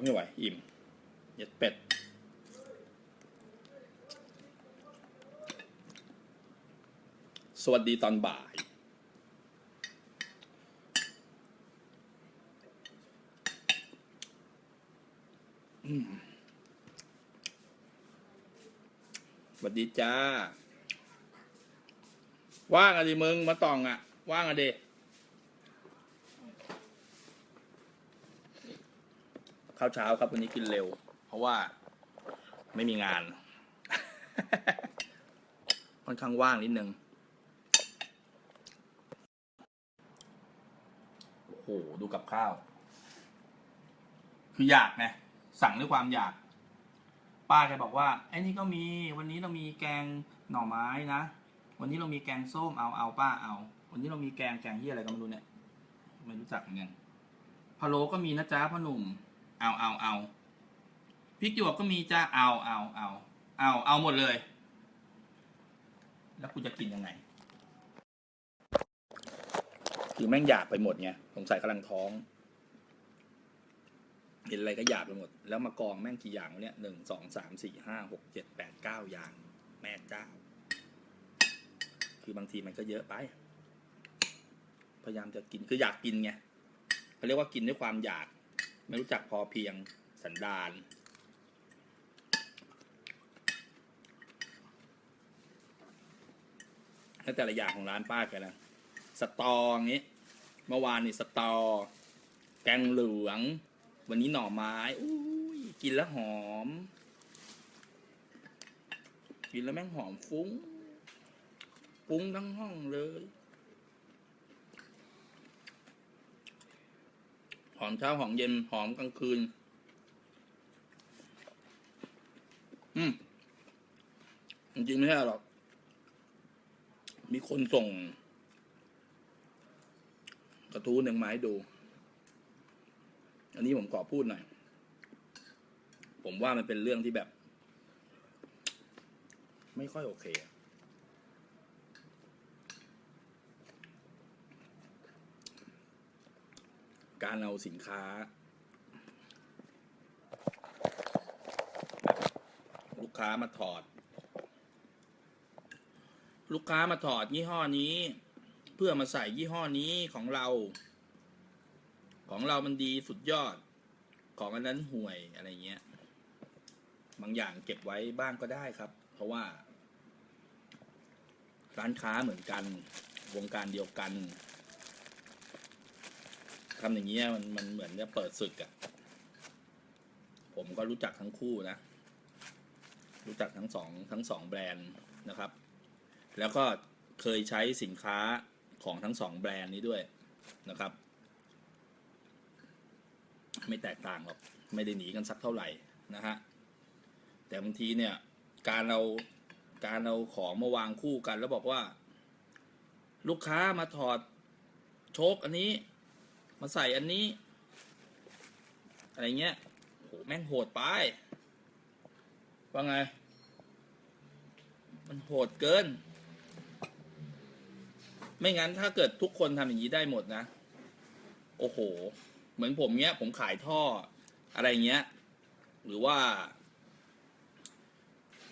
โอ้ไม่ไหว อิ่มเย็ดเป็ด สวัสดีตอนบ่าย สวัสดีจ้า ว่างอะดิมึง มาตองอะ ว่างอะดิ ข้าวเช้าครับวันนี้กินเร็ว เพราะว่าไม่มีงาน ค่อนข้างว่างนิดนึงโอ้โหดูกับข้าว คืออยากไงสั่งด้วยความอยาก ป้าแกบอกว่าไอ้นี่ก็มีวันนี้เรามีแกงหน่อไม้นะวันนี้เรามีแกงส้มเอาเอาป้าเอา วันนี้เรามีแกงแกงที่อะไรก็ไม่รู้เนี่ย ไม่รู้จักเหมือนกันพะโล้ก็มีนะจ๊ะพ่อหนุ่ม เอาเอาเอาพริกหยวกก็มีจ้าเอาเอาเอาเอาเอาหมดเลย แล้วกูจะกินยังไง คือแม่งอยากไปหมดไงสงสัยกำลังท้อง เห็นอะไรก็อยากไปหมด แล้วมากองแม่งกี่อย่างวะเนี่ยหนึ่งสองสามสี่ห้าหกเจ็ดแปดเก้าอย่าง แม่เจ้า คือบางทีมันก็เยอะไป พยายามจะกินคืออยากกินไงเขาเรียกว่ากินด้วยความอยาก ไม่รู้จักพอเพียงสันดานแล้วแต่ละอย่างของร้านป้าแกนะสตออย่างนี้เมื่อวานนี่สตอ แกงเหลือง วันนี้หน่อไม้อุ้ยกินแล้วหอม กินแล้วแม่งหอมฟุ้ง ฟุ้งทั้งห้องเลย หอมเช้าหอมเย็นหอมกลางคืน อืมจริงไม่ใช่หรอก มีคนส่ง กระทู้หนึ่งมาให้ดู อันนี้ผมขอพูดหน่อย ผมว่ามันเป็นเรื่องที่แบบ ไม่ค่อยโอเคอะ การเอาสินค้า ลูกค้ามาถอด ลูกค้ามาถอดยี่ห้อนี้ เพื่อมาใส่ยี่ห้อนี้ของเรา ของเรามันดีสุดยอด ของอันนั้นห่วยอะไรเงี้ย บางอย่างเก็บไว้บ้างก็ได้ครับ เพราะว่า ร้านค้าเหมือนกัน วงการเดียวกัน ทำอย่างเงี้ยมันมันเหมือนจะเปิดศึกอะ่ะ ผมก็รู้จักทั้งคู่นะ รู้จักทั้งสองทั้งสองแบรนด์นะครับ แล้วก็เคยใช้สินค้าของทั้งสองแบรนด์นี้ด้วยนะครับ ไม่แตกต่างหรอก ไม่ได้หนีกันสักเท่าไหร่นะฮะ แต่บางทีเนี่ย การเอาการเอาของมาวางคู่กันแล้วบอกว่า ลูกค้ามาถอดโชคอันนี้ มาใส่อันนี้ อะไรเงี้ยโหแม่งโหดไป ว่าไง มันโหดเกิน ไม่งั้นถ้าเกิดทุกคนทำอย่างนี้ได้หมดนะ โอ้โห เหมือนผมเนี้ย ผมขายท่ออะไรเงี้ย หรือว่า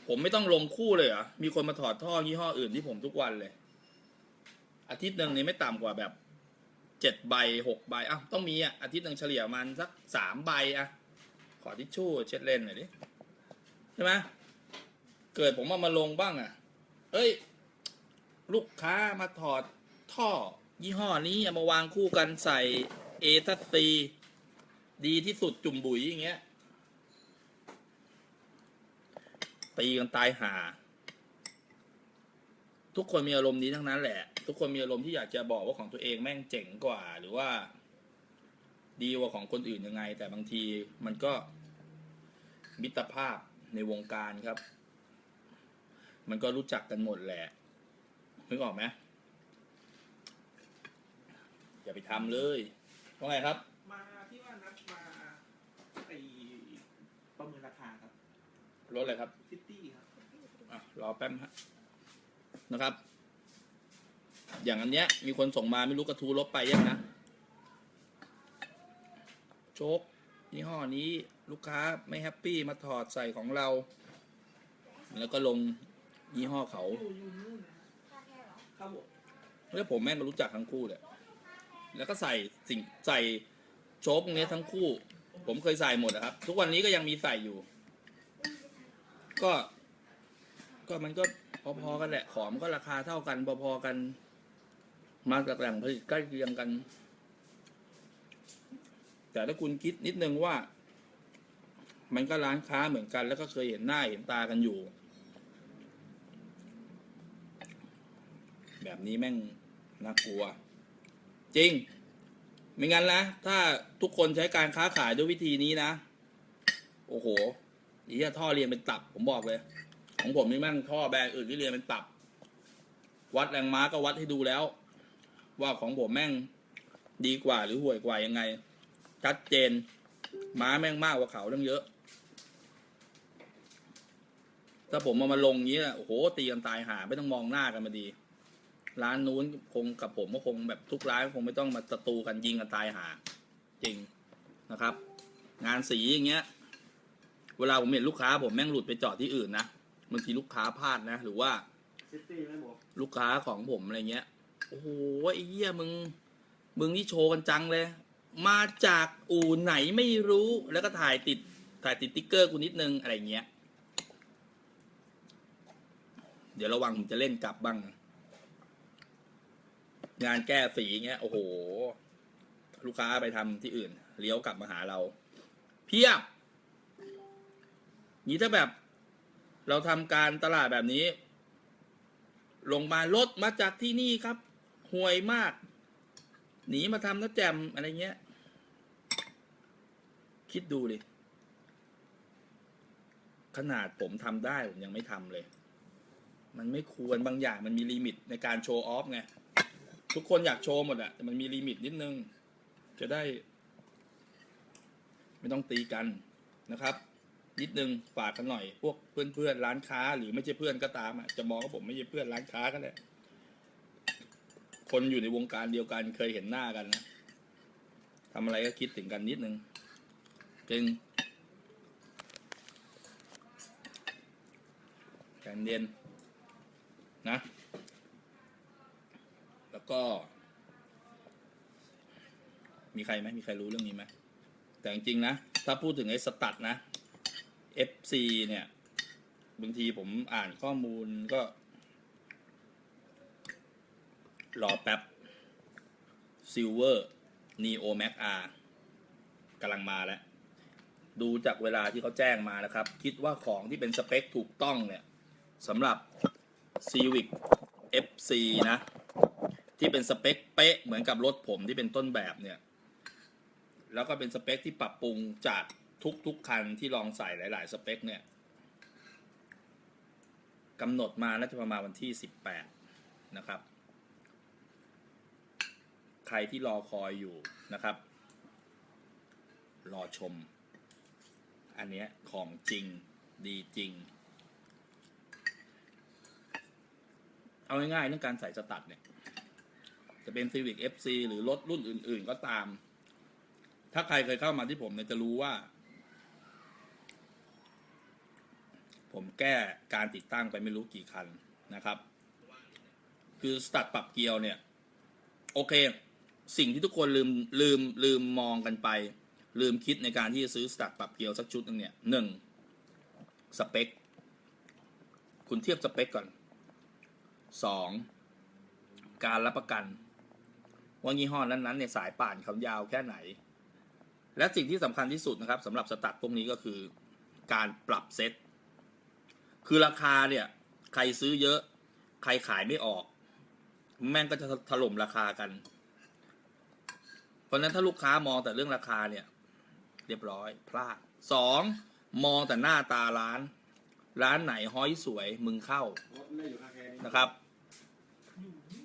ผมไม่ต้องลงคู่เลยเหรอ มีคนมาถอดท่อยี่ห้ออื่นที่ผมทุกวันเลย อาทิตย์หนึ่งนี่ไม่ต่ำกว่าแบบ เจ็ดใบหกใบอ้าวต้องมีอะอาทิตย์หนึ่งเฉลี่ยมันสักสามใบอะ ขอทิชชู่เช็ดเล่นหน่อยดิใช่ไหมเกิดผมเอามาลงบ้างอะ เอ้ย ลูกค้ามาถอดท่อ ยี่ห้อนี้เอามาวางคู่กันใส่เอทัสซีดีที่สุดจุ่มบุ๋ยอย่างเงี้ยตีกันตายห่า ทุกคนมีอารมณ์นี้ทั้งนั้นแหละ ทุกคนมีอารมณ์ที่อยากจะบอกว่าของตัวเองแม่งเจ๋งกว่า หรือว่า ดีกว่าของคนอื่นยังไง แต่บางทีมันก็มิตรภาพในวงการครับ มันก็รู้จักกันหมดแหละนึกออกไหมอย่าไปทำเลยว่าไงครับ มาที่ว่านัดมาไอประเมินราคาครับ รถอะไรครับซิตี้ครับอะรอแป๊บฮะ นะครับ อย่างอันเนี้ย มีคนส่งมาไม่รู้กระทูลบไปยังนะโชคยี่ห้อนี้ลูกค้าไม่แฮปปี้มาถอดใส่ของเรา แล้วก็ลงยี่ห้อเขาอยู่อผมแล้วผมแม่งก็รู้จักทั้งคู่เลยแล้วก็ใส่สิ่งใส่โชคเนี้ยทั้งคู่ ผมเคยใส่หมดอะครับ ทุกวันนี้ก็ยังมีใส่อยู่ ก็ ก็มันก็ พอๆกันแหละ ของมันก็ราคาเท่ากันพอๆกัน มาจากแหล่งผลิตใกล้เคียงกัน แต่ถ้าคุณคิดนิดนึงว่า มันก็ร้านค้าเหมือนกัน แล้วก็เคยเห็นหน้าเห็นตากันอยู่ แบบนี้แม่งน่ากลัว จริง ไม่งั้นนะถ้าทุกคนใช้การค้าขายด้วยวิธีนี้นะ โอ้โหอีท่อเรียนเป็นตับผมบอกเลย ของผมนี่แม่งท่อแบรนด์อื่นที่เรียนเป็นตับ วัดแรงม้าก็วัดให้ดูแล้ว ว่าของผมแม่งดีกว่าหรือห่วยกว่ายังไง ชัดเจน ม้าแม่งมากกว่าเขาตั้งเยอะ ถ้าผมเอามาลงอย่างนี้นะโอ้โหตีกันตายหาไม่ต้องมองหน้ากันมาดี ร้านนู้นคงกับผมก็คงแบบทุกร้านคงไม่ต้องมาตะตูกันยิงกันตายหา จริงนะครับ งานสีอย่างเงี้ย เวลาผมเห็นลูกค้าผมแม่งหลุดไปจอดที่อื่นนะ บางทีลูกค้าพลาดนะ หรือว่าซิตี้ไหมหมอลูกค้าของผมอะไรเงี้ย โอ้โหไอ้เหี้ยมึง มึงนี่โชว์กันจังเลย มาจากอู่ไหนไม่รู้แล้วก็ถ่ายติด ถ่ายติดติ๊กเกอร์กูนิดนึงอะไรเงี้ย เดี๋ยวระวังผมจะเล่นกลับบ้าง งานแก้สีเงี้ย โอ้โห ลูกค้าไปทำที่อื่น เลี้ยวกลับมาหาเรา เพียบนี้ถ้าแบบ เราทำการตลาดแบบนี้ ลงมารถมาจากที่นี่ครับห่วยมาก หนีมาทำน้าแจมอะไรเงี้ย คิดดูดิขนาดผมทำได้ผมยังไม่ทำเลย มันไม่ควรบางอย่างมันมีลิมิตในการโชว์ออฟไง ทุกคนอยากโชว์หมดอะแต่มันมีลิมิตนิดนึง จะได้ ไม่ต้องตีกันนะครับ นิดนึงฝากกันหน่อย พวกเพื่อนๆร้านค้า หรือไม่ใช่เพื่อนก็ตามอะจะมองว่าผมไม่ใช่เพื่อนร้านค้าก็ได้คนอยู่ในวงการเดียวกันเคยเห็นหน้ากันนะทำอะไรก็คิดถึงกันนิดนึงจริงแกนเย็นนะ แล้วก็ มีใครไหมมีใครรู้เรื่องนี้ไหมแต่จริงๆนะ ถ้าพูดถึงไอ้สตัดนะ FC เนี่ย บางทีผมอ่านข้อมูลก็ รอแป๊บ Silver Neo Max R กำลังมาแล้ว ดูจากเวลาที่เขาแจ้งมานะครับ คิดว่าของที่เป็นสเปคถูกต้องเนี่ยสำหรับ Civic FC นะ ที่เป็นสเปคเป๊ะเหมือนกับรถผมที่เป็นต้นแบบเนี่ย แล้วก็เป็นสเปคที่ปรับปรุงจาก ทุกๆคันที่ลองใส่หลาย ๆ สเปค เนี่ยกำหนดมาน่าจะประมาณวันที่18นะครับ ใครที่รอคอยอยู่นะครับ รอชม อันเนี้ยของจริงดีจริง เอาง่ายๆเรื่องการใส่สตัดเนี่ย จะเป็น Civic FC หรือรถรุ่นอื่น ๆ ก็ตาม ถ้าใครเคยเข้ามาที่ผมเนี่ยจะรู้ว่า ผมแก้การติดตั้งไปไม่รู้กี่คันนะครับ คือสตัดปรับเกียร์เนี่ย โอเค สิ่งที่ทุกคนลืมลืมลืมมองกันไป ลืมคิดในการที่จะซื้อสตัดปรับเกียร์สักชุดหนึงเนี่ยหนึ่งสเปค คุณเทียบสเปคก่อนสองการรับประกัน ว่ายี่ห้อนั้นๆเนี่ยสายป่านเขายาวแค่ไหน และสิ่งที่สำคัญที่สุดนะครับสำหรับสตัดพวกนี้ก็คือ การปรับเซต คือราคาเนี่ย ใครซื้อเยอะ ใครขายไม่ออก แม่งก็จะถล่มราคากัน เพราะฉะนั้นถ้าลูกค้ามองแต่เรื่องราคาเนี่ย เรียบร้อย พลาดสองมองแต่หน้าตาร้าน ร้านไหนห้อยสวยมึงเข้ารถไม่อยู่คาแคร์นี่นะครับอยู่นี่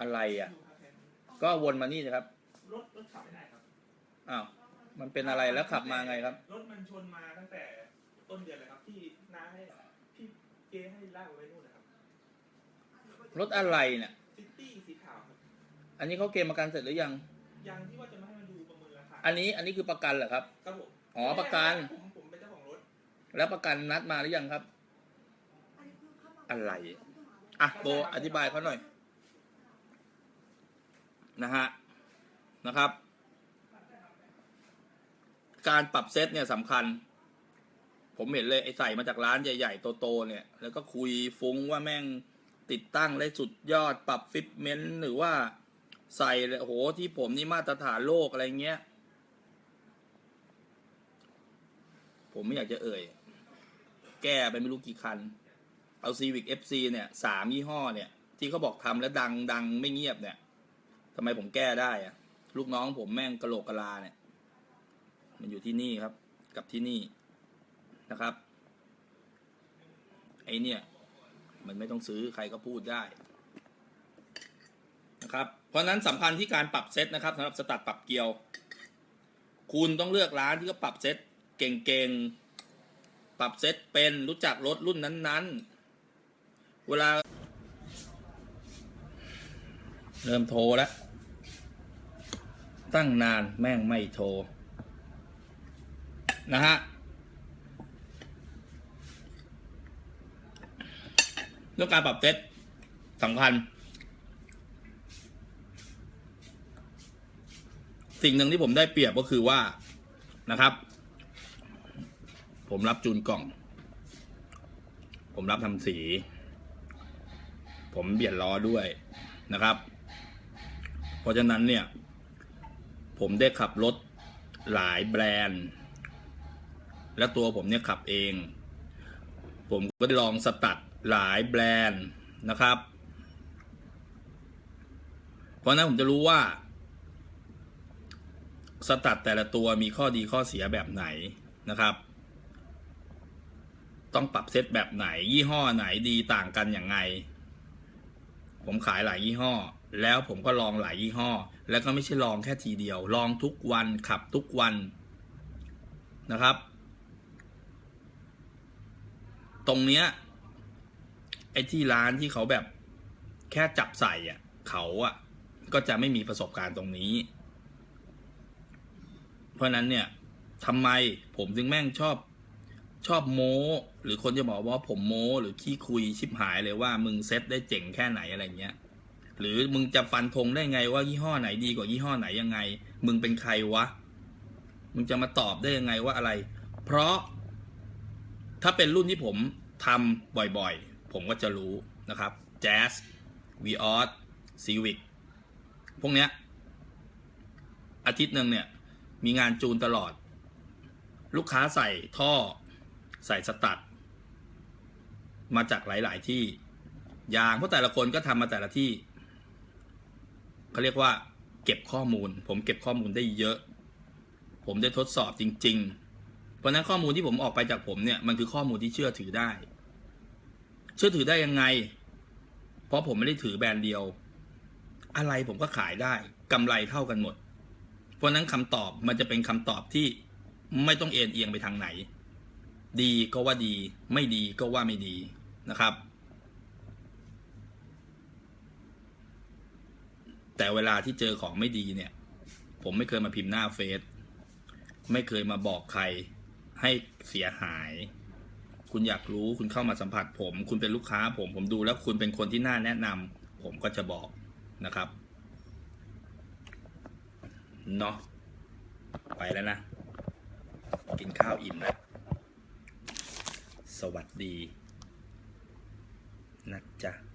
อะไรอะอยู่คาแคร์นี่ก็วนมานี่นะครับรถรถขับไม่ได้ครับอ้าวมันเป็นอะไรแล้วขับมาไงครับ รถมันชนมาตั้งแต่ต้นเดือนเลยครับที่น้าให้พี่ เกให้ลากไว้นู่นนะครับรถอะไรเนี่ยซิตี้สีขาวครับอันนี้เขาเกมประกันเสร็จหรือยังยังที่ว่าจะมาให้มาดูประเมินราคาอันนี้อันนี้คือประกันเหรอครับ ครับผมอ๋อประกัน ผมผมเป็นเจ้าของรถแล้วประกันนัดมาหรือยังครับ อะไร อะโบอธิบายเขาหน่อยนะฮะนะครับ การปรับเซตเนี่ยสำคัญ ผมเห็นเลยไอ้ใส่มาจากร้านใหญ่ๆโตๆเนี่ย แล้วก็คุยฟุ้งว่าแม่งติดตั้งได้สุดยอดปรับฟิตเมนต์หรือว่าใส่เลยโอ้โหที่ผมนี่มาตรฐานโลกอะไรเงี้ย ผมไม่อยากจะเอ่ย แก้ไปไม่รู้กี่คัน เอา Civic FC เนี่ยสามยี่ห้อเนี่ย ที่เขาบอกทำแล้วดังดังไม่เงียบเนี่ยทำไมผมแก้ได้อะลูกน้องผมแม่งกระโหลกกะลาเนี่ย มันอยู่ที่นี่ครับ กับที่นี่ นะครับ ไอเนี่ย มันไม่ต้องซื้อใครก็พูดได้นะครับ เพราะนั้นสำคัญที่การปรับเซตนะครับสำหรับสตัดปรับเกียว คุณต้องเลือกร้านที่เขาปรับเซตเก่งๆ ปรับเซตเป็นรู้จักรถรุ่นนั้นๆ เวลา เริ่มโทรแล้ว ตั้งนานแม่งไม่โทร นะฮะ รื่องการปรับเซตสำคัญ สิ่งหนึ่งที่ผมได้เปรียบก็คือว่านะครับ ผมรับจูนกล่อง ผมรับทำสี ผมเบียดล้อด้วยนะครับ เพราะฉะนั้นเนี่ย ผมได้ขับรถหลายแบรนด์ และตัวผมเนี่ยขับเอง ผมก็ได้ลองสตัด หลายแบรนด์นะครับ เพราะนั้นผมจะรู้ว่า สตัดแต่ละตัวมีข้อดีข้อเสียแบบไหนนะครับ ต้องปรับเซตแบบไหน ยี่ห้อไหนดีต่างกันอย่างไง ผมขายหลายยี่ห้อ แล้วผมก็ลองหลายยี่ห้อ แล้วก็ไม่ใช่ลองแค่ทีเดียว ลองทุกวันขับทุกวันนะครับ ตรงเนี้ย ไอ้ที่ร้านที่เขาแบบแค่จับใส่อะ เขาอะ ก็จะไม่มีประสบการณ์ตรงนี้ เพราะนั้นเนี่ยทำไมผมถึงแม่งชอบชอบโม้หรือคนจะบอกว่าผมโม้หรือขี้คุยชิบหายเลยว่ามึงเซ็ตได้เจ๋งแค่ไหนอะไรเงี้ย หรือมึงจะฟันธงได้ไงว่ายี่ห้อไหนดีกว่ายี่ห้อไหนยังไง มึงเป็นใครวะ มึงจะมาตอบได้ยังไงว่าอะไร เพราะถ้าเป็นรุ่นที่ผมทำบ่อยๆ ผมก็จะรู้นะครับ Jazz v ีออสซีวิกพวกเนี้ย อาทิตย์หนึ่งเนี่ย มีงานจูนตลอด ลูกค้าใส่ท่อใส่สตัด มาจากหลาย ๆ ที่ยางเพราะแต่ละคนก็ทำมาแต่ละที่เขาเรียกว่าเก็บข้อมูล ผมเก็บข้อมูลได้เยอะ ผมได้ทดสอบจริง ๆ เพราะนั้นข้อมูลที่ผมออกไปจากผมเนี่ย มันคือข้อมูลที่เชื่อถือได้ ชื่อถือได้ยังไง เพราะผมไม่ได้ถือแบรนด์เดียว อะไรผมก็ขายได้กำไรเท่ากันหมด เพราะฉะนั้นคำตอบมันจะเป็นคำตอบที่ไม่ต้องเอ็นเอียงไปทางไหน ดีก็ว่าดี ไม่ดีก็ว่าไม่ดีนะครับ แต่เวลาที่เจอของไม่ดีเนี่ย ผมไม่เคยมาพิมพ์หน้าเฟซไม่เคยมาบอกใครให้เสียหาย คุณอยากรู้คุณเข้ามาสัมผัสผม คุณเป็นลูกค้าผมผมดูแล้วคุณเป็นคนที่น่าแนะนำผมก็จะบอกนะครับเนาะไปแล้วนะ กินข้าวอิ่มแล้วสวัสดี นะจ๊ะ